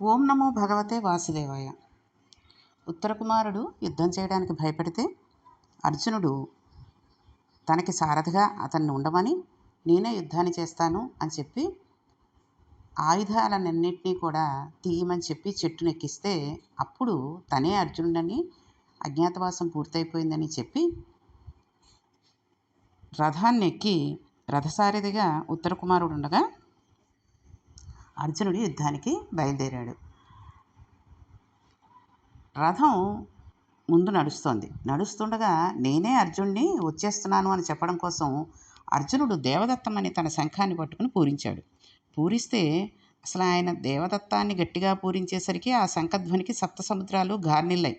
ఓం నమో భగవతే వాసుదేవాయ. ఉత్తర కుమారుడు యుద్ధం చేయడానికి భయపడితే అర్జునుడు తనకి సారథిగా అతన్ని ఉండమని నేనే యుద్ధాన్ని చేస్తాను అని చెప్పి ఆయుధాలన్నింటినీ కూడా తీయమని చెప్పి చెట్టునెక్కిస్తే అప్పుడు తనే అర్జునుడని అజ్ఞాతవాసం పూర్తయిపోయిందని చెప్పి రథాన్ని ఎక్కి రథసారథిగా ఉత్తర కుమారుడు ఉండగా అర్జునుడు యుద్ధానికి బయలుదేరాడు. రథం ముందు నడుస్తోంది. నడుస్తుండగా నేనే అర్జునుడిని వచ్చేస్తున్నాను అని చెప్పడం కోసం అర్జునుడు దేవదత్తం అని తన శంఖాన్ని పట్టుకుని పూరించాడు. పూరిస్తే అసలు ఆయన దేవదత్తాన్ని గట్టిగా పూరించేసరికి ఆ శంఖధ్వనికి సప్త సముద్రాలు గార్నిల్లాయి.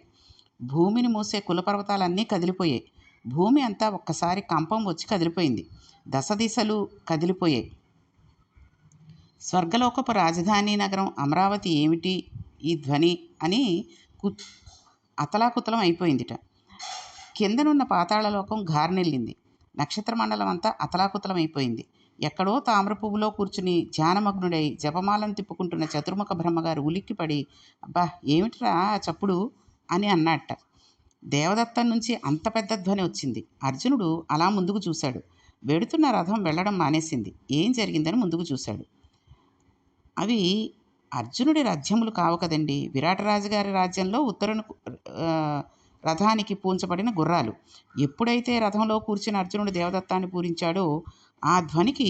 భూమిని మూసే కులపర్వతాలన్నీ కదిలిపోయాయి. భూమి అంతా ఒక్కసారి కంపం వచ్చి కదిలిపోయింది. దశ దిశలు కదిలిపోయాయి. స్వర్గలోకపు రాజధాని నగరం అమరావతి ఏమిటి? ఈ ధ్వని అని కు అతలాకుతలం అయిపోయిందిట. కిందనున్న పాతాళలోకం గారనెల్లింది. నక్షత్ర మండలం అంతా అతలాకుతలం అయిపోయింది. ఎక్కడో తామ్ర పువ్వులో కూర్చుని ధ్యానమగ్నుడై జపమాలను తిప్పుకుంటున్న చతుర్ముఖ బ్రహ్మగారు ఉలిక్కిపడి అబ్బా ఏమిట్రా చప్పుడు? అని అన్నట్ట దేవదత్తం నుంచి అంత పెద్ద ధ్వని వచ్చింది. అర్జునుడు అలా ముందుకు చూశాడు. వెడుతున్న రథం వెళ్ళడం మానేసింది. ఏం జరిగిందని ముందుకు చూశాడు. అవి అర్జునుడి రాజ్యములు కావు కదండి. విరాటరాజు గారి రాజ్యంలో ఉత్తరను రథానికి పూంచబడిన గుర్రాలు. ఎప్పుడైతే రథంలో కూర్చుని అర్జునుడు దేవదత్తాన్ని పూరించాడో ఆ ధ్వనికి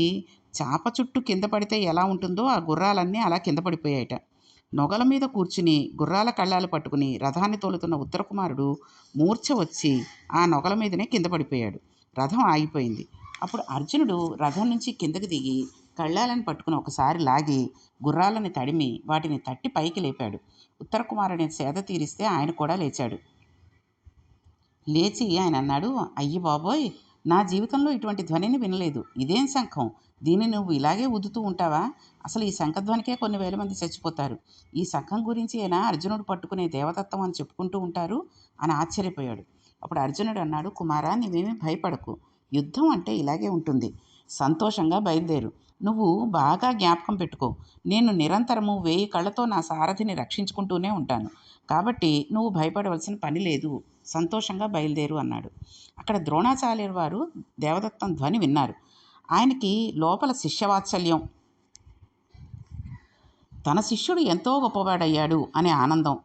చాప చుట్టూ కింద పడితే ఎలా ఉంటుందో ఆ గుర్రాలన్నీ అలా కింద పడిపోయాయట. నొగల మీద కూర్చుని గుర్రాల కళ్ళాలు పట్టుకుని రథాన్ని తోలుతున్న ఉత్తరకుమారుడు మూర్ఛ వచ్చి ఆ నొగల మీదనే కింద పడిపోయాడు. రథం ఆగిపోయింది. అప్పుడు అర్జునుడు రథం నుంచి కిందకి దిగి కళ్ళాలను పట్టుకుని ఒకసారి లాగి గుర్రాలను తడిమి వాటిని తట్టి పైకి లేపాడు. ఉత్తరకుమారుని సేద తీరిస్తే ఆయన కూడా లేచాడు. లేచి ఆయన అన్నాడు అయ్యి బాబోయ్ నా జీవితంలో ఇటువంటి ధ్వనిని వినలేదు. ఇదేం శంఖం? దీన్ని నువ్వు ఇలాగే ఉదుతూ ఉంటావా? అసలు ఈ శంఖధ్వనికే కొన్ని వేల మంది చచ్చిపోతారు. ఈ శంఖం గురించి అయినా అర్జునుడు పట్టుకునే దేవతత్వం అని చెప్పుకుంటూ ఉంటారు? అని ఆశ్చర్యపోయాడు. అప్పుడు అర్జునుడు అన్నాడు కుమారా నీవేమీ భయపడకు. యుద్ధం అంటే ఇలాగే ఉంటుంది. సంతోషంగా బయలుదేరు. నువ్వు బాగా జ్ఞాపకం పెట్టుకో. నేను నిరంతరము వేయి కళ్ళతో నా సారథిని రక్షించుకుంటూనే ఉంటాను. కాబట్టి నువ్వు భయపడవలసిన పని లేదు. సంతోషంగా బయలుదేరు అన్నాడు. అక్కడ ద్రోణాచార్య వారు దేవదత్తం ధ్వని విన్నారు. ఆయనకి లోపల శిష్యవాత్సల్యం. తన శిష్యుడు ఎంతో గొప్పవాడయ్యాడు అనే ఆనందం.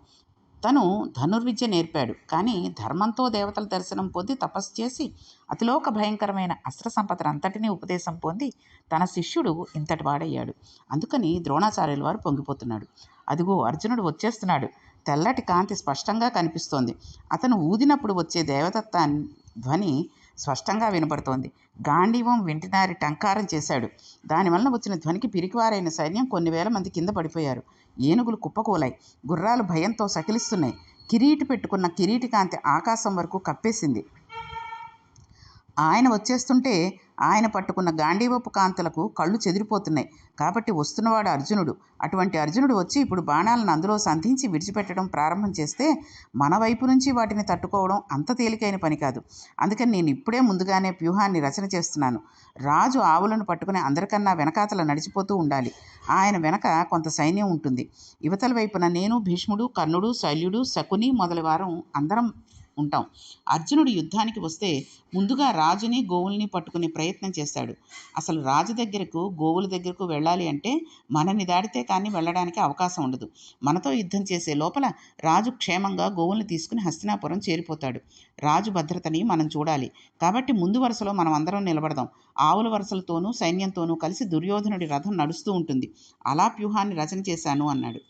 తను ధనుర్విద్య నేర్పాడు. కానీ ధర్మంతో దేవతల దర్శనం పొంది తపస్సు చేసి అతిలోక భయంకరమైన అస్త్ర సంపద అంతటినీ ఉపదేశం పొంది తన శిష్యుడు ఇంతటి వాడయ్యాడు. అందుకని ద్రోణాచార్యుల వారు పొంగిపోతున్నాడు. అదిగో అర్జునుడు వచ్చేస్తున్నాడు. తెల్లటి కాంతి స్పష్టంగా కనిపిస్తోంది. అతను ఊదినప్పుడు వచ్చే దేవదత్త ధ్వని స్పష్టంగా వినపడుతోంది. గాంధీవం వెంటినారి టంకారం చేశాడు. దానివల్ల వచ్చిన ధ్వనికి పిరికివారైన సైన్యం కొన్ని వేల మంది కింద పడిపోయారు. ఏనుగులు కుప్పకూలాయి. గుర్రాలు భయంతో సకిలిస్తున్నాయి. కిరీటి పెట్టుకున్న కిరీటి కాంతి ఆకాశం వరకు కప్పేసింది. ఆయన వచ్చేస్తుంటే ఆయన పట్టుకున్న గాంధీవపు కాంతులకు కళ్ళు చెదిరిపోతున్నాయి. కాబట్టి వస్తున్నవాడు అర్జునుడు. అటువంటి అర్జునుడు వచ్చి ఇప్పుడు బాణాలను అందులో సంధించి విడిచిపెట్టడం ప్రారంభం చేస్తే మన వైపు నుంచి వాటిని తట్టుకోవడం అంత తేలికైన పని కాదు. అందుకని నేను ఇప్పుడే ముందుగానే వ్యూహాన్ని రచన చేస్తున్నాను. రాజు ఆవులను పట్టుకుని అందరికన్నా వెనకాతల నడిచిపోతూ ఉండాలి. ఆయన వెనక కొంత సైన్యం ఉంటుంది. యువతల వైపున నేను భీష్ముడు కర్ణుడు శల్యుడు శకుని మొదలవారం అందరం ఉంటాం. అర్జునుడు యుద్ధానికి వస్తే ముందుగా రాజుని గోవుల్ని పట్టుకునే ప్రయత్నం చేస్తాడు. అసలు రాజు దగ్గరకు గోవుల దగ్గరకు వెళ్ళాలి అంటే మనని దాడితే కానీ వెళ్ళడానికి అవకాశం ఉండదు. మనతో యుద్ధం చేసే లోపల రాజు క్షేమంగా గోవుల్ని తీసుకుని హస్తినాపురం చేరిపోతాడు. రాజు భద్రతని మనం చూడాలి. కాబట్టి ముందు వరుసలో మనం అందరం నిలబడదాం. ఆవుల వరుసలతోనూ సైన్యంతోనూ కలిసి దుర్యోధనుడి రథం నడుస్తూ ఉంటుంది. అలా వ్యూహాన్ని రచన చేశాను అన్నాడు.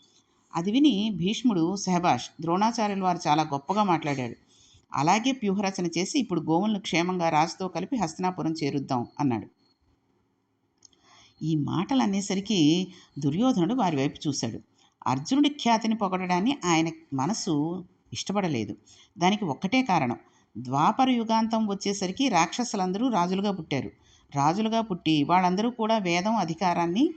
అది విని భీష్ముడు సెహబాష్ ద్రోణాచార్యుల వారు చాలా గొప్పగా మాట్లాడాడు అలాగే వ్యూహరచన చేసి ఇప్పుడు గోవులను క్షేమంగా రాజుతో కలిపి హస్తినాపురం చేరుద్దాం అన్నాడు. ఈ మాటలు అనేసరికి దుర్యోధనుడు వారి వైపు చూశాడు. అర్జునుడి ఖ్యాతిని పొగడడాన్ని ఆయన మనసు ఇష్టపడలేదు. దానికి ఒక్కటే కారణం. ద్వాపర యుగాంతం వచ్చేసరికి రాక్షసులందరూ రాజులుగా పుట్టారు. రాజులుగా పుట్టి వాళ్ళందరూ కూడా వేదం అధికారాన్ని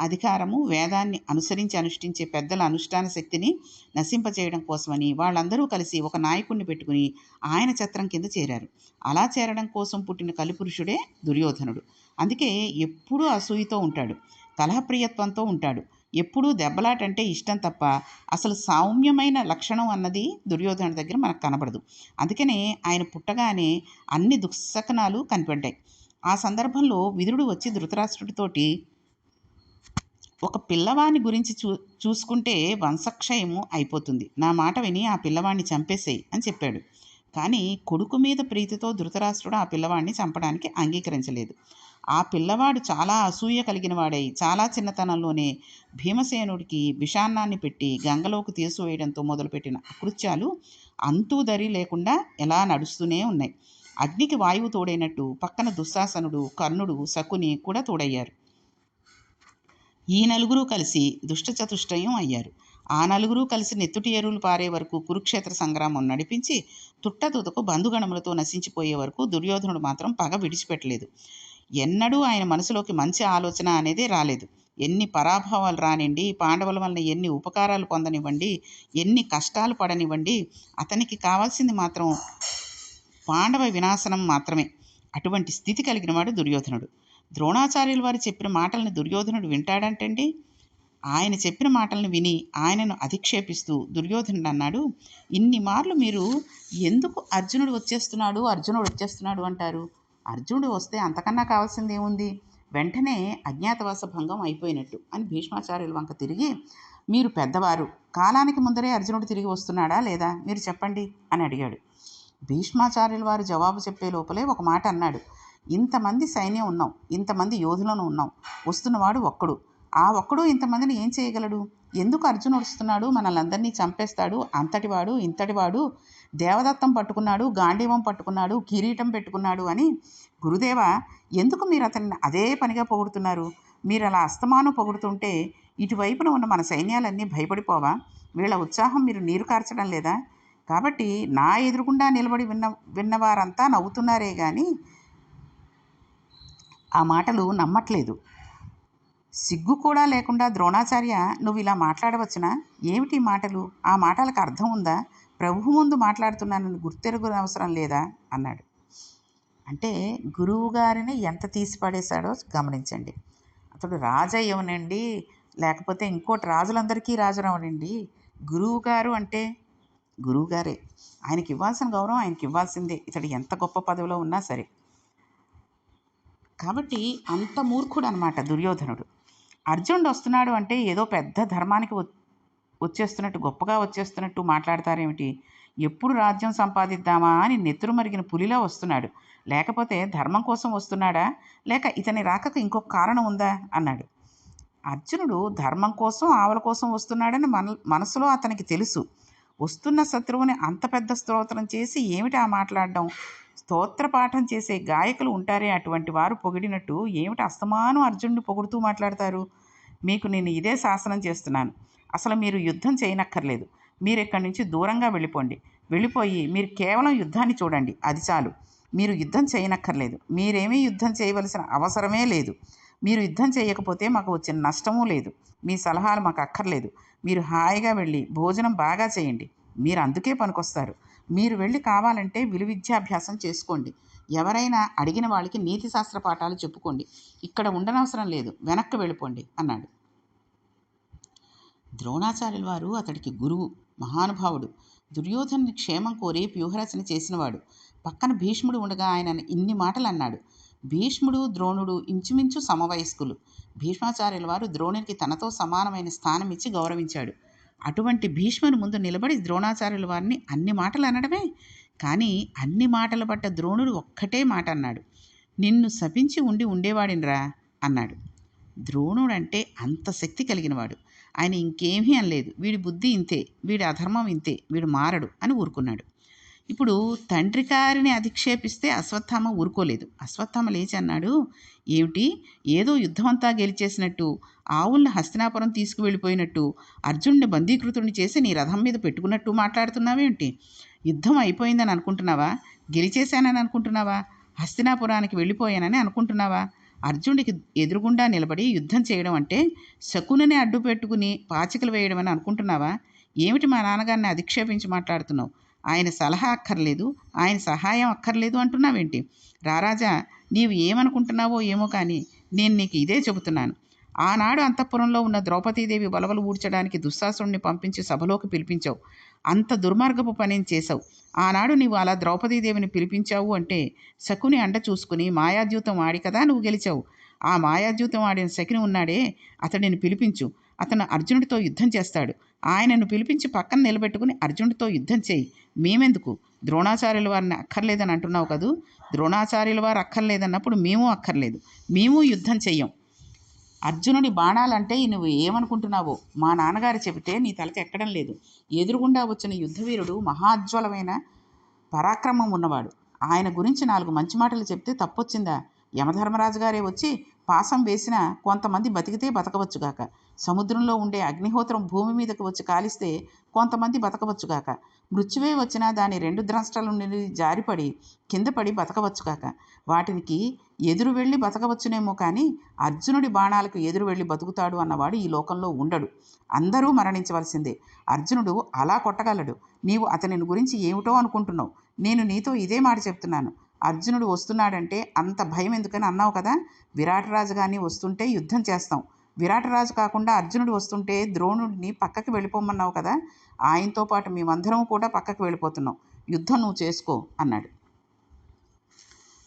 అధికారము వేదాన్ని అనుసరించి అనుష్ఠించే పెద్దల అనుష్ఠాన శక్తిని నశింపచేయడం కోసమని వాళ్ళందరూ కలిసి ఒక నాయకుడిని పెట్టుకుని ఆయన ఛత్రం కింద చేరారు. అలా చేరడం కోసం పుట్టిన కలిపురుషుడే దుర్యోధనుడు. అందుకే ఎప్పుడూ అసూయతో ఉంటాడు. కలహప్రియత్వంతో ఉంటాడు. ఎప్పుడూ దెబ్బలాటంటే ఇష్టం తప్ప అసలు సౌమ్యమైన లక్షణం అన్నది దుర్యోధనుడి దగ్గర మనకు కనబడదు. అందుకనే ఆయన పుట్టగానే అన్ని దుశ్శకనాలు కనిపెట్టాయి ఆ సందర్భంలో విదురుడు వచ్చి ధృతరాష్ట్రుడితోటి ఒక పిల్లవాని గురించి చూ చూసుకుంటే వంశక్షయము అయిపోతుంది. నా మాట విని ఆ పిల్లవాడిని చంపేసేయి అని చెప్పాడు. కానీ కొడుకు మీద ప్రీతితో ధృతరాష్ట్రుడు ఆ పిల్లవాడిని చంపడానికి అంగీకరించలేదు. ఆ పిల్లవాడు చాలా అసూయ కలిగిన వాడై చాలా చిన్నతనంలోనే భీమసేనుడికి విషాన్నాన్ని పెట్టి గంగలోకి తీసివేయడంతో మొదలుపెట్టిన అకృత్యాలు అంతూ దరి లేకుండా ఎలా నడుస్తూనే ఉన్నాయి. అగ్నికి వాయువు తోడైనట్టు పక్కన దుశ్శాసనుడు కర్ణుడు శకుని కూడా తోడయ్యారు. ఈ నలుగురు కలిసి దుష్టచతుష్టయం అయ్యారు. ఆ నలుగురు కలిసి నెత్తుటి ఎరువులు పారే వరకు కురుక్షేత్ర సంగ్రామం నడిపించి తుట్టతుతకు బంధుగణములతో నశించిపోయే వరకు దుర్యోధనుడు మాత్రం పగ విడిచిపెట్టలేదు. ఎన్నడూ ఆయన మనసులోకి మంచి ఆలోచన అనేది రాలేదు. ఎన్ని పరాభవాలు రానివ్వండి పాండవుల వలన ఎన్ని ఉపకారాలు పొందనివ్వండి ఎన్ని కష్టాలు పడనివ్వండి అతనికి కావాల్సింది మాత్రం పాండవ వినాశనం మాత్రమే. అటువంటి స్థితి కలిగిన వాడు దుర్యోధనుడు. ద్రోణాచార్యుల వారు చెప్పిన మాటలను దుర్యోధనుడు వింటాడంటండి? ఆయన చెప్పిన మాటలను విని ఆయనను అధిక్షేపిస్తూ దుర్యోధనుడు అన్నాడు ఇన్ని మార్లు మీరు ఎందుకు అర్జునుడు వచ్చేస్తున్నాడు అర్జునుడు వచ్చేస్తున్నాడు అంటారు? అర్జునుడు వస్తే అంతకన్నా కావాల్సింది ఏముంది? వెంటనే అజ్ఞాతవాస భంగం అయిపోయినట్టు అని భీష్మాచార్యుల వంక తిరిగి మీరు పెద్దవారు కాలానికి ముందరే అర్జునుడు తిరిగి వస్తున్నాడా లేదా? మీరు చెప్పండి అని అడిగాడు. భీష్మాచార్యుల వారు జవాబు చెప్పే లోపలే ఒక మాట అన్నాడు ఇంతమంది సైన్యం ఉన్నాం ఇంతమంది యోధులను ఉన్నాం వస్తున్నవాడు ఒక్కడు. ఆ ఒక్కడు ఇంతమందిని ఏం చేయగలడు? ఎందుకు అర్జునుడు వస్తున్నాడు? మనల్ని అందరినీ చంపేస్తాడు. అంతటివాడు ఇంతటివాడు దేవదత్తం పట్టుకున్నాడు గాంధీవం పట్టుకున్నాడు కిరీటం పెట్టుకున్నాడు అని గురుదేవ ఎందుకు మీరు అతన్ని అదే పనిగా పొగుడుతున్నారు? మీరు అలా అస్తమానం పొగుడుతుంటే ఇటువైపున ఉన్న మన సైన్యాలన్నీ భయపడిపోవా? వీళ్ళ ఉత్సాహం మీరు నీరు కార్చడం లేదా? కాబట్టి నా ఎదురుగుండా నిలబడి విన్న విన్నవారంతా నవ్వుతున్నారే కానీ ఆ మాటలు నమ్మట్లేదు. సిగ్గు కూడా లేకుండా ద్రోణాచార్య నువ్వు ఇలా మాట్లాడవచ్చునా? ఏమిటి మాటలు? ఆ మాటలకు అర్థం ఉందా? ప్రభు ముందు మాట్లాడుతున్నానని గుర్తెరుగున అవసరం లేదా? అన్నాడు. అంటే గురువు గారిని ఎంత తీసి పడేశాడో గమనించండి. అతడు రాజయ్యవనండి లేకపోతే ఇంకోటి రాజులందరికీ రాజురవనండి. గురువు గారు అంటే గురువు గారే. ఆయనకి ఇవ్వాల్సిన గౌరవం ఆయనకి ఇవ్వాల్సిందే ఇతడు ఎంత గొప్ప పదవిలో ఉన్నా సరే. కాబట్టి అంత మూర్ఖుడు అనమాట దుర్యోధనుడు. అర్జునుడు వస్తున్నాడు అంటే ఏదో పెద్ద ధర్మానికి వచ్చేస్తున్నట్టు గొప్పగా వచ్చేస్తున్నట్టు మాట్లాడతారేమిటి? ఎప్పుడు రాజ్యం సంపాదిద్దామా అని నెత్తురు మరిగిన పులిలా వస్తున్నాడు. లేకపోతే ధర్మం కోసం వస్తున్నాడా? లేక ఇతని రాకకు ఇంకొక కారణం ఉందా? అన్నాడు. అర్జునుడు ధర్మం కోసం ఆవల కోసం వస్తున్నాడని మన మనసులో అతనికి తెలుసు. వస్తున్న శత్రువుని అంత పెద్ద స్తోత్రం చేసి ఏమిటి ఆ మాట్లాడడం? స్తోత్ర పాఠం చేసే గాయకులు ఉంటారే అటువంటి వారు పొగిడినట్టు ఏమిటి అస్తమానం అర్జునుడిని పొగుడుతూ మాట్లాడతారు? మీకు నేను ఇదే శాసనం చేస్తున్నాను. అసలు మీరు యుద్ధం చేయనక్కర్లేదు. మీరు ఇక్కడి నుంచి దూరంగా వెళ్ళిపోండి. వెళ్ళిపోయి మీరు కేవలం యుద్ధాన్ని చూడండి. అది చాలు. మీరు యుద్ధం చేయనక్కర్లేదు. మీరేమీ యుద్ధం చేయవలసిన అవసరమే లేదు. మీరు యుద్ధం చేయకపోతే మాకు వచ్చిన నష్టమూ లేదు. మీ సలహాలు మాకు అక్కర్లేదు. మీరు హాయిగా వెళ్ళి భోజనం బాగా చేయండి. మీరు అందుకే పనికొస్తారు. మీరు వెళ్ళి కావాలంటే విలు విద్యాభ్యాసం చేసుకోండి. ఎవరైనా అడిగిన వాళ్ళకి నీతి శాస్త్ర పాఠాలు చెప్పుకోండి. ఇక్కడ ఉండనవసరం లేదు. వెనక్కి వెళ్ళిపోండి అన్నాడు. ద్రోణాచార్యుల వారు అతడికి గురువు మహానుభావుడు. దుర్యోధను క్షేమం కోరి వ్యూహరచన చేసినవాడు. పక్కన భీష్ముడు ఉండగా ఆయన ఇన్ని మాటలు అన్నాడు భీష్ముడు ద్రోణుడు ఇంచుమించు సమవయస్కులు. భీష్మాచార్యుల వారు ద్రోణునికి తనతో సమానమైన స్థానం ఇచ్చి గౌరవించాడు. అటువంటి భీష్ముని ముందు నిలబడి ద్రోణాచార్యుల వారిని అన్ని మాటలు అనడమే. కానీ అన్ని మాటలు పట్ట ద్రోణుడు ఒక్కటే మాట అన్నాడు. నిన్ను శపించి ఉండి ఉండేవాడినరా అన్నాడు. ద్రోణుడంటే అంత శక్తి కలిగినవాడు. ఆయన ఇంకేమీ అనలేదు. వీడి బుద్ధి ఇంతే. వీడి అధర్మం ఇంతే. వీడు మారడు అని ఊరుకున్నాడు. ఇప్పుడు తండ్రి గారిని అధిక్షేపిస్తే అశ్వత్థామ ఊరుకోలేదు. అశ్వత్థామ లేచి అన్నాడు ఏమిటి? ఏదో యుద్ధమంతా గెలిచేసినట్టు ఆవుల్ని హస్తినాపురం తీసుకువెళ్ళిపోయినట్టు అర్జునుడిని బందీకృతుడిని చేసి నీ రథం మీద పెట్టుకున్నట్టు మాట్లాడుతున్నావేంటి? యుద్ధం అయిపోయిందని అనుకుంటున్నావా? గెలిచేశానని అనుకుంటున్నావా? హస్తినాపురానికి వెళ్ళిపోయానని అనుకుంటున్నావా? అర్జునుడికి ఎదురుగుండా నిలబడి యుద్ధం చేయడం అంటే శకునని అడ్డు పెట్టుకుని పాచికలు వేయడం అని అనుకుంటున్నావా? ఏమిటి మా నాన్నగారిని అధిక్షేపించి మాట్లాడుతున్నావు? ఆయన సలహా అక్కర్లేదు ఆయన సహాయం అక్కర్లేదు అంటున్నావేంటి? రారాజా నీవు ఏమనుకుంటున్నావో ఏమో కానీ నేను నీకు ఇదే చెబుతున్నాను. ఆనాడు అంతఃపురంలో ఉన్న ద్రౌపదీదేవి బలవలు ఊడ్చడానికి దుశ్శాసుడిని పంపించి సభలోకి పిలిపించావు. అంత దుర్మార్గపు పనిని చేశావు? ఆనాడు నీవు అలా ద్రౌపదీదేవిని పిలిపించావు అంటే శకుని అండ చూసుకుని మాయాద్యూతం ఆడి కదా నువ్వు గెలిచావు. ఆ మాయాద్యూతం ఆడిన శకుని ఉన్నాడే అతడిని పిలిపించు. అతను అర్జునుడితో యుద్ధం చేస్తాడు. ఆయనను పిలిపించి పక్కన నిలబెట్టుకుని అర్జునుడితో యుద్ధం చేయి. మేమెందుకు? ద్రోణాచార్యుల వారిని అక్కర్లేదని అంటున్నావు కదూ? ద్రోణాచార్యుల వారు అక్కర్లేదన్నప్పుడు మేము అక్కర్లేదు. మేము యుద్ధం చెయ్యం. అర్జునుడి బాణాలంటే నువ్వు ఏమనుకుంటున్నావో? మా నాన్నగారు చెబితే నీ తలకి ఎక్కడం లేదు. ఎదురుగుండా వచ్చిన యుద్ధవీరుడు మహాజ్వలమైన పరాక్రమం ఉన్నవాడు. ఆయన గురించి నాలుగు మంచి మాటలు చెప్తే తప్పొచ్చిందా? యమధర్మరాజు గారే వచ్చి పాసం వేసిన కొంతమంది బతికితే బతకవచ్చుగాక సముద్రంలో ఉండే అగ్నిహోత్రం భూమి మీదకి వచ్చి కాలిస్తే కొంతమంది బతకవచ్చుగాక మృత్యువే వచ్చినా దాని రెండు ద్రాష్ట్రాల నుండి జారిపడి కింద పడి బతకవచ్చుగాక వాటికి ఎదురు వెళ్ళి బతకవచ్చునేమో కానీ అర్జునుడి బాణాలకు ఎదురు వెళ్ళి బతుకుతాడు అన్నవాడు ఈ లోకంలో ఉండడు. అందరూ మరణించవలసిందే. అర్జునుడు అలా కొట్టగలడు. నీవు అతని గురించి ఏమిటో అనుకుంటున్నావు. నేను నీతో ఇదే మాట చెప్తున్నాను. అర్జునుడు వస్తున్నాడంటే అంత భయం ఎందుకని అన్నావు కదా? విరాటరాజు కానీ వస్తుంటే యుద్ధం చేస్తాం. విరాటరాజు కాకుండా అర్జునుడు వస్తుంటే ద్రోణుడిని పక్కకి వెళ్ళిపోమన్నావు కదా? ఆయనతో పాటు మేమందరం కూడా పక్కకి వెళ్ళిపోతున్నాం. యుద్ధం నువ్వు చేసుకో అన్నాడు.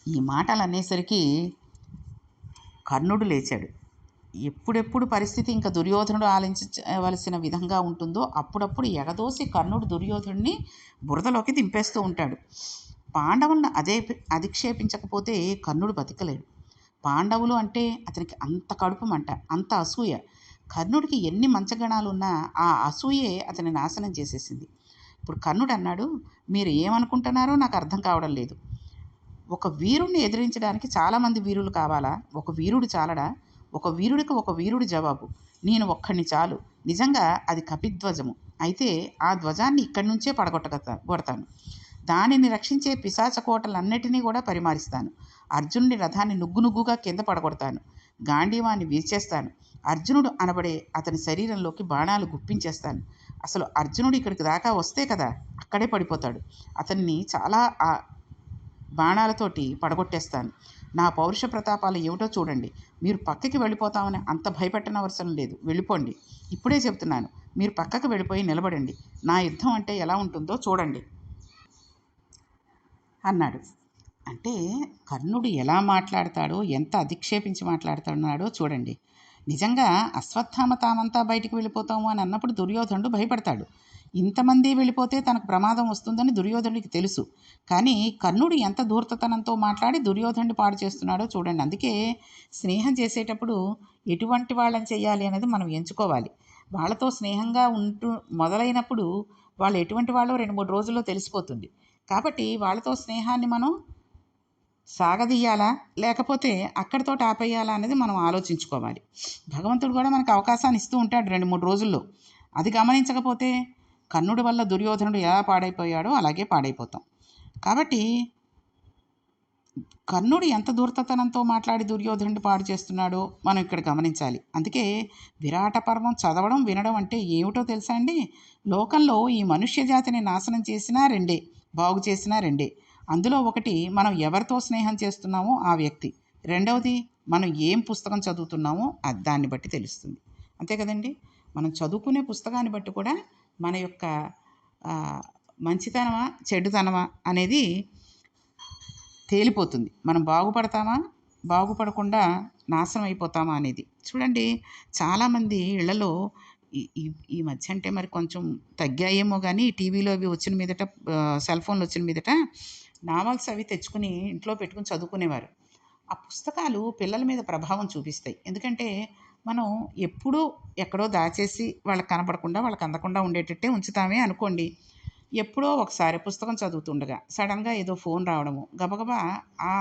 ఈ మాటలు అనేసరికి కర్ణుడు లేచాడు. ఎప్పుడెప్పుడు పరిస్థితి ఇంకా దుర్యోధనుడు ఆలించవలసిన విధంగా ఉంటుందో అప్పుడప్పుడు ఎగదోసి కర్ణుడు దుర్యోధనుడిని బురదలోకి దింపేస్తూ ఉంటాడు. పాండవులను అదే అధిక్షేపించకపోతే కర్ణుడు బతికలేడు. పాండవులు అంటే అతనికి అంత కడుపు మంట అంత అసూయ. కర్ణుడికి ఎన్ని మంచగణాలు ఉన్నా ఆ అసూయే అతని నాశనం చేసేసింది. ఇప్పుడు కర్ణుడు అన్నాడు మీరు ఏమనుకుంటున్నారో నాకు అర్థం కావడం లేదు. ఒక వీరుణ్ణి ఎదిరించడానికి చాలామంది వీరులు కావాలా? ఒక వీరుడు చాలడా? ఒక వీరుడికి ఒక వీరుడు జవాబు. నేను ఒక్కడిని చాలు. నిజంగా అది కపిధ్వజము. అయితే ఆ ధ్వజాన్ని ఇక్కడి నుంచే పడగొట్టగతా కొడతాను. దానిని రక్షించే పిశాచ కోటలన్నిటినీ కూడా పరిమారిస్తాను. అర్జునుడి రథాన్ని నుగ్గు నుగ్గుగా కింద పడగొడతాను. గాంధీవాన్ని వీర్చేస్తాను అర్జునుడు అనబడే అతని శరీరంలోకి బాణాలు గుప్పించేస్తాను. అసలు అర్జునుడు ఇక్కడికి దాకా వస్తే కదా అక్కడే పడిపోతాడు. అతన్ని చాలా బాణాలతోటి పడగొట్టేస్తాను. నా పౌరుష ప్రతాపాలు ఏమిటో చూడండి. మీరు పక్కకి వెళ్ళిపోతామని అంత భయపెట్టనవసరం లేదు. వెళ్ళిపోండి. ఇప్పుడే చెప్తున్నాను మీరు పక్కకు వెళ్ళిపోయి నిలబడండి. నా యుద్ధం అంటే ఎలా ఉంటుందో చూడండి. అన్నాడు. అంటే కర్ణుడు ఎలా మాట్లాడతాడో ఎంత అధిక్షేపించి మాట్లాడుతున్నాడో చూడండి. నిజంగా అశ్వత్థామ తామంతా బయటికి వెళ్ళిపోతాము అని అన్నప్పుడు దుర్యోధనుడు భయపడతాడు. ఇంతమంది వెళ్ళిపోతే తనకు ప్రమాదం వస్తుందని దుర్యోధనుడికి తెలుసు. కానీ కర్ణుడు ఎంత ధూర్తతనంతో మాట్లాడి దుర్యోధనుడి పాడు చేస్తున్నాడో చూడండి. అందుకే స్నేహం చేసేటప్పుడు ఎటువంటి వాళ్ళని చేయాలి అనేది మనం ఎంచుకోవాలి. వాళ్ళతో స్నేహంగా ఉంటూ మొదలైనప్పుడు వాళ్ళు ఎటువంటి వాళ్ళో రెండు మూడు రోజుల్లో తెలిసిపోతుంది. కాబట్టి వాళ్ళతో స్నేహాన్ని మనం సాగదీయాలా? లేకపోతే అక్కడితో ఆపేయాలా అనేది మనం ఆలోచించుకోవాలి. భగవంతుడు కూడా మనకు అవకాశాన్ని ఇస్తూ ఉంటాడు రెండు మూడు రోజుల్లో. అది గమనించకపోతే కర్ణుడి వల్ల దుర్యోధనుడు ఎలా పాడైపోయాడో అలాగే పాడైపోతాం. కాబట్టి కర్ణుడు ఎంత దూర్తతనంతో మాట్లాడి దుర్యోధనుడు పాడు చేస్తున్నాడో మనం ఇక్కడ గమనించాలి. అందుకే విరాట పర్వం చదవడం వినడం అంటే ఏమిటో తెలుసా అండి? లోకంలో ఈ మనుష్య జాతిని నాశనం చేసినా రెండే బాగు చేసినా రెండే. అందులో ఒకటి మనం ఎవరితో స్నేహం చేస్తున్నామో ఆ వ్యక్తి. రెండవది మనం ఏం పుస్తకం చదువుతున్నామో అది దాన్ని బట్టి తెలుస్తుంది. అంతే కదండి? మనం చదువుకునే పుస్తకాన్ని బట్టి కూడా మన యొక్క మంచితనమా చెడుతనమా అనేది తేలిపోతుంది. మనం బాగుపడతామా బాగుపడకుండా నాశనం అయిపోతామా అనేది. చూడండి చాలామంది ఇళ్ళలో ఈ ఈ మధ్య అంటే మరి కొంచెం తగ్గాయేమో కానీ టీవీలో అవి వచ్చిన మీదట సెల్ ఫోన్లు వచ్చిన మీదట నావల్స్ అవి తెచ్చుకుని ఇంట్లో పెట్టుకుని చదువుకునేవారు. ఆ పుస్తకాలు పిల్లల మీద ప్రభావం చూపిస్తాయి. ఎందుకంటే మనం ఎప్పుడూ ఎక్కడో దాచేసి వాళ్ళకి కనపడకుండా వాళ్ళకి అందకుండా ఉండేటట్టే ఉంచుతామే అనుకోండి. ఎప్పుడో ఒకసారి పుస్తకం చదువుతుండగా సడన్గా ఏదో ఫోన్ రావడము గబగబా ఆ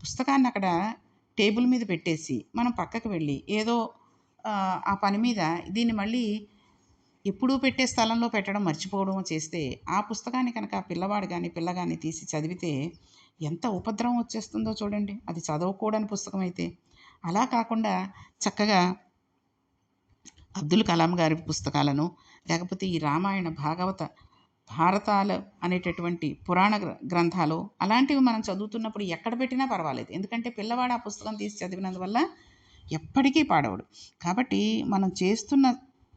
పుస్తకాన్ని అక్కడ టేబుల్ మీద పెట్టేసి మనం పక్కకు వెళ్ళి ఏదో ఆ పని మీద దీన్ని మళ్ళీ ఎప్పుడూ పెట్టే స్థలంలో పెట్టడం మర్చిపోవడం చేస్తే ఆ పుస్తకాన్ని కనుక ఆ పిల్లవాడు కానీ పిల్ల కానీ తీసి చదివితే ఎంత ఉపద్రవం వచ్చేస్తుందో చూడండి. అది చదవకూడని పుస్తకం అయితే అలా కాకుండా చక్కగా అబ్దుల్ కలాం గారి పుస్తకాలను లేకపోతే ఈ రామాయణ భాగవత భారతాలు అనేటటువంటి పురాణ గ్రంథాలు అలాంటివి మనం చదువుతున్నప్పుడు ఎక్కడ పెట్టినా పర్వాలేదు. ఎందుకంటే పిల్లవాడు ఆ పుస్తకం తీసి చదివినందువల్ల ఎప్పటికీ పాడవడు. కాబట్టి మనం చేస్తున్న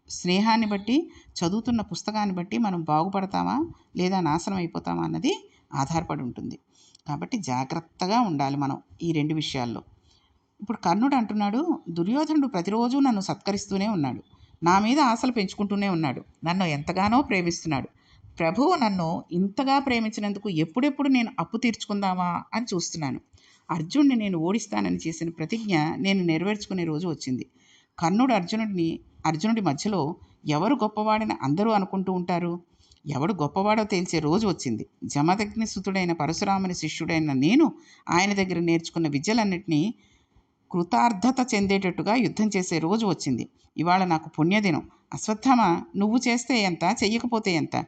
స్నేహాన్ని బట్టి చదువుతున్న పుస్తకాన్ని బట్టి మనం బాగుపడతామా లేదా నాశనం అయిపోతామా అన్నది ఆధారపడి ఉంటుంది. కాబట్టి జాగ్రత్తగా ఉండాలి మనం ఈ రెండు విషయాల్లో. ఇప్పుడు కర్ణుడు అంటున్నాడు దుర్యోధనుడు ప్రతిరోజు నన్ను సత్కరిస్తూనే ఉన్నాడు. నా మీద ఆశలు పెంచుకుంటూనే ఉన్నాడు. నన్ను ఎంతగానో ప్రేమిస్తున్నాడు. ప్రభువు నన్ను ఇంతగా ప్రేమించినందుకు ఎప్పుడెప్పుడు నేను అప్పు తీర్చుకుందామా అని చూస్తున్నాను. అర్జునుడిని నేను ఓడిస్తానని చేసిన ప్రతిజ్ఞ నేను నెరవేర్చుకునే రోజు వచ్చింది. కర్ణుడు అర్జునుడిని అర్జునుడి మధ్యలో ఎవరు గొప్పవాడని అందరూ అనుకుంటూ ఉంటారు? ఎవడు గొప్పవాడో తేల్చే రోజు వచ్చింది. జమదగ్ని సుతుడైన పరశురాముని శిష్యుడైన నేను ఆయన దగ్గర నేర్చుకున్న విద్యలన్నింటినీ కృతార్థత చెందేటట్టుగా యుద్ధం చేసే రోజు వచ్చింది. ఇవాళ నాకు పుణ్యదినం. అశ్వత్థామ నువ్వు చేస్తే ఎంత చెయ్యకపోతే ఎంత?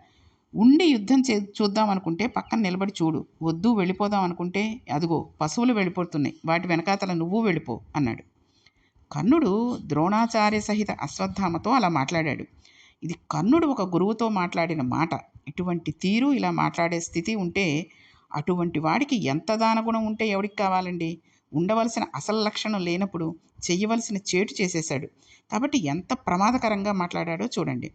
ఉండి యుద్ధం చే చూద్దాం అనుకుంటే పక్కన నిలబడి చూడు. వద్దు వెళ్ళిపోదాం అనుకుంటే అదిగో పశువులు వెళ్ళిపోతున్నాయి. వాటి వెనకాతల నువ్వు వెళ్ళిపో అన్నాడు. కర్ణుడు ద్రోణాచార్య సహిత అశ్వత్థామతో అలా మాట్లాడాడు. ఇది కర్ణుడు ఒక గురువుతో మాట్లాడిన మాట. ఇటువంటి తీరు ఇలా మాట్లాడే స్థితి ఉంటే అటువంటి వాడికి ఎంత దానగుణం ఉంటే ఎవడికి కావాలండి? ఉండవలసిన అసలు లక్షణం లేనప్పుడు చేయవలసిన చేటు చేసేశాడు. కాబట్టి ఎంత ప్రమాదకరంగా మాట్లాడాడో చూడండి.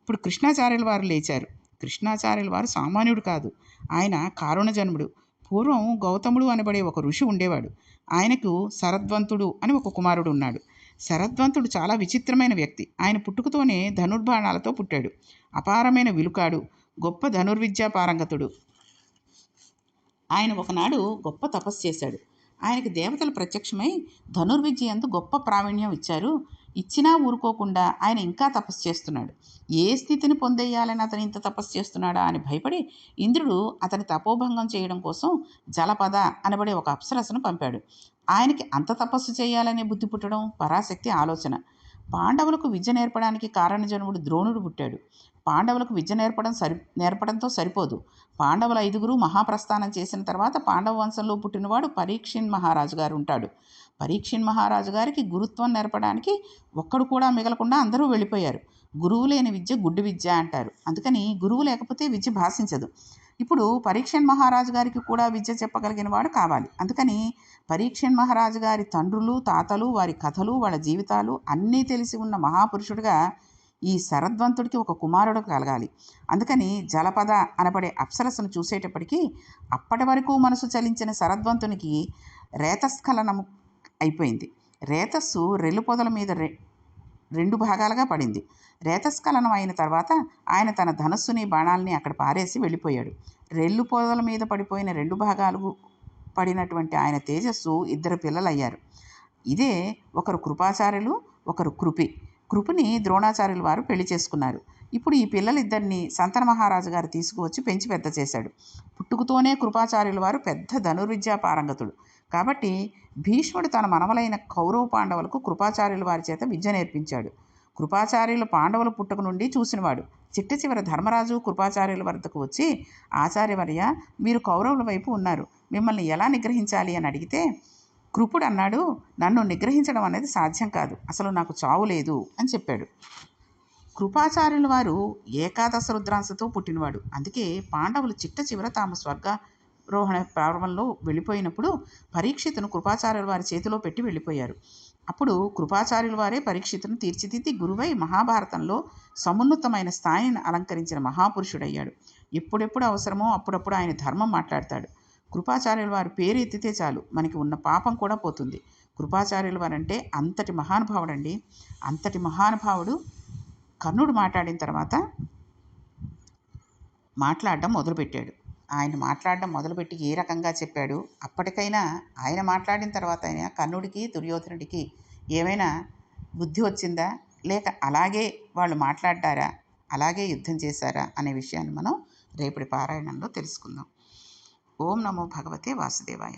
ఇప్పుడు కృష్ణాచార్యుల వారు లేచారు. కృష్ణాచార్యుల వారు సామాన్యుడు కాదు. ఆయన కారుణ జన్ముడు పూర్వం గౌతముడు అనబడే ఒక ఋషి ఉండేవాడు. ఆయనకు శరద్వంతుడు అని ఒక కుమారుడు ఉన్నాడు. శరద్వంతుడు చాలా విచిత్రమైన వ్యక్తి. ఆయన పుట్టుకతోనే ధనుర్బాణాలతో పుట్టాడు. అపారమైన విలుకాడు. గొప్ప ధనుర్విద్యా పారంగతుడు ఆయన ఒకనాడు గొప్ప తపస్సు చేశాడు. ఆయనకి దేవతలు ప్రత్యక్షమై ధనుర్విద్య ఎందు గొప్ప ప్రావీణ్యం ఇచ్చారు. ఇచ్చినా ఊరుకోకుండా ఆయన ఇంకా తపస్సు చేస్తున్నాడు. ఏ స్థితిని పొందేయాలని అతను ఇంత తపస్సు చేస్తున్నాడా అని భయపడి ఇంద్రుడు అతని తపోభంగం చేయడం కోసం జలపద అనబడే ఒక అప్సరసను పంపాడు. ఆయనకి అంత తపస్సు చేయాలనే బుద్ధి పుట్టడం పరాశక్తి ఆలోచన. పాండవులకు విద్య నేర్పడానికి కారణజనుడు ద్రోణుడు పుట్టాడు. పాండవులకు విద్య నేర్పడం సరి నేర్పడంతో సరిపోదు. పాండవుల ఐదుగురు మహాప్రస్థానం చేసిన తర్వాత పాండవ వంశంలో పుట్టినవాడు పరీక్షిన్ మహారాజు గారు ఉంటాడు. పరీక్షిన్ మహారాజు గారికి గురుత్వం నేర్పడానికి ఒక్కడు కూడా మిగలకుండా అందరూ వెళ్ళిపోయారు. గురువు లేని విద్య గుడ్డు విద్య అంటారు. అందుకని గురువు లేకపోతే విద్య భాషించదు. ఇప్పుడు పరీక్షన్ మహారాజు గారికి కూడా విద్య చెప్పగలిగిన వాడు కావాలి. అందుకని పరీక్షన్ మహారాజు గారి తండ్రులు తాతలు వారి కథలు వాళ్ళ జీవితాలు అన్నీ తెలిసి ఉన్న మహాపురుషుడిగా ఈ శరద్వంతుడికి ఒక కుమారుడు కలగాలి. అందుకని జలపద అనబడే అప్సరసను చూసేటప్పటికీ అప్పటి వరకు మనసు చలించిన శరద్వంతునికి రేతస్ఖలనం అయిపోయింది. రేతస్సు రెల్లు పొదల మీద రె రెండు భాగాలుగా పడింది. రేతస్ఖలనం అయిన తర్వాత ఆయన తన ధనస్సుని బాణాలని అక్కడ పారేసి వెళ్ళిపోయాడు. రెల్లు పొదల మీద పడిపోయిన రెండు భాగాలు పడినటువంటి ఆయన తేజస్సు ఇద్దరు పిల్లలయ్యారు. ఇదే ఒకరు కృపాచార్యులు ఒకరు కృపి. కృపిని ద్రోణాచార్యుల వారు పెళ్ళి చేసుకున్నారు. ఇప్పుడు ఈ పిల్లలిద్దరిని సంతన మహారాజు గారు తీసుకువచ్చి పెంచి పెద్ద చేశాడు. పుట్టుకతోనే కృపాచార్యుల వారు పెద్ద ధనుర్విద్యా పారంగతుడు కాబట్టి భీష్ముడు తన మనవలైన కౌరవ పాండవులకు కృపాచార్యుల వారి చేత విద్య నేర్పించాడు. కృపాచార్యులు పాండవుల పుట్టుక నుండి చూసినవాడు. చిట్ట చివర ధర్మరాజు కృపాచార్యుల వద్దకు వచ్చి ఆచార్యవర్య మీరు కౌరవుల వైపు ఉన్నారు. మిమ్మల్ని ఎలా నిగ్రహించాలి అని అడిగితే కృపుడు అన్నాడు నన్ను నిగ్రహించడం అనేది సాధ్యం కాదు. అసలు నాకు చావు లేదు అని చెప్పాడు. కృపాచార్యుల వారు ఏకాదశ రుద్రాంశతో పుట్టినవాడు. అందుకే పాండవులు చిట్ట చివర తాము స్వర్గ రోహణ ప్రారంభంలో వెళ్ళిపోయినప్పుడు పరీక్షితును కృపాచార్యుల వారి చేతిలో పెట్టి వెళ్ళిపోయారు. అప్పుడు కృపాచార్యుల వారే పరీక్షితును తీర్చిదిద్ది గురువై మహాభారతంలో సమున్నతమైన స్థాయిని అలంకరించిన మహాపురుషుడయ్యాడు. ఎప్పుడెప్పుడు అవసరమో అప్పుడప్పుడు ఆయన ధర్మం మాట్లాడతాడు. కృపాచార్యుల వారి పేరు ఎత్తితే చాలు మనకి ఉన్న పాపం కూడా పోతుంది. కృపాచార్యుల వారంటే అంతటి మహానుభావుడండి. అంతటి మహానుభావుడు కర్ణుడు మాట్లాడిన తర్వాత మాట్లాడడం మొదలుపెట్టాడు. ఆయన మాట్లాడడం మొదలుపెట్టి ఏ రకంగా చెప్పాడు? అప్పటికైనా ఆయన మాట్లాడిన తర్వాత అయినా కర్ణుడికి దుర్యోధనుడికి ఏమైనా బుద్ధి వచ్చిందా? లేక అలాగే వాళ్ళు మాట్లాడారా అలాగే యుద్ధం చేశారా? అనే విషయాన్ని మనం రేపటి పారాయణంలో తెలుసుకుందాం. ఓం నమో భగవతే వాసుదేవాయ.